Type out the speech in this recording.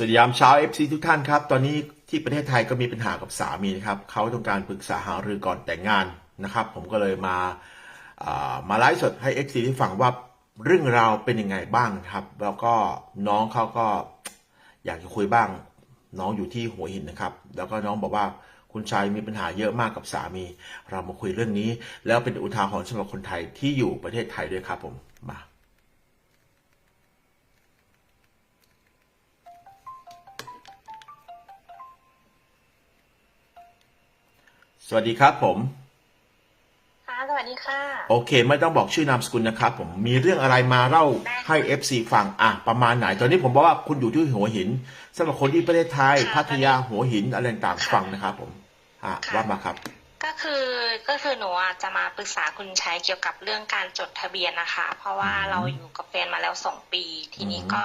สวัสดียามเช้า FC ทุกท่านครับ ตอนนี้ที่ประเทศไทยก็มีปัญหากับสามีนะครับเขาต้องการปรึกษาหารือก่อนแต่งงานนะครับ ผมก็เลยมาามาไลฟ์สดให้ FC ที่ฟังว่าเรื่องราวเป็นยังไงบ้างครับ แล้วก็น้องเขาก็อยากจะคุยบ้าง น้องอยู่ที่หัวหินนะครับ แล้วก็น้องบอกว่าคุณชายมีปัญหาเยอะมากกับสามี เรามาคุยเรื่องนี้ แล้วเป็นอุทาหรณ์สำหรับคนไทยที่อยู่ประเทศไทยด้วยครับผมมา สวัสดีครับผมค่ะสวัสดีค่ะ โอเค ไม่ต้องบอกชื่อนามสกุลนะครับ ผมมีเรื่องอะไรมาเล่าให้ FC ฟังอะประมาณไหน ตอนนี้ผมบอกว่าคุณอยู่ที่หัวหินสำหรับคนที่ประเทศไทยค่ะพัทยาหัวหินอะไรต่างๆค่ะฟังนะครับ ผมอะค่ะว่ามาครับ ก็คือก็คือหนูอะจะมาปรึกษาคุณชัยเกี่ยวกับเรื่องการจดทะเบียนนะคะ เพราะว่าอืมเราอยู่กับแฟนมาแล้วสองปี ทีนี้อืมก็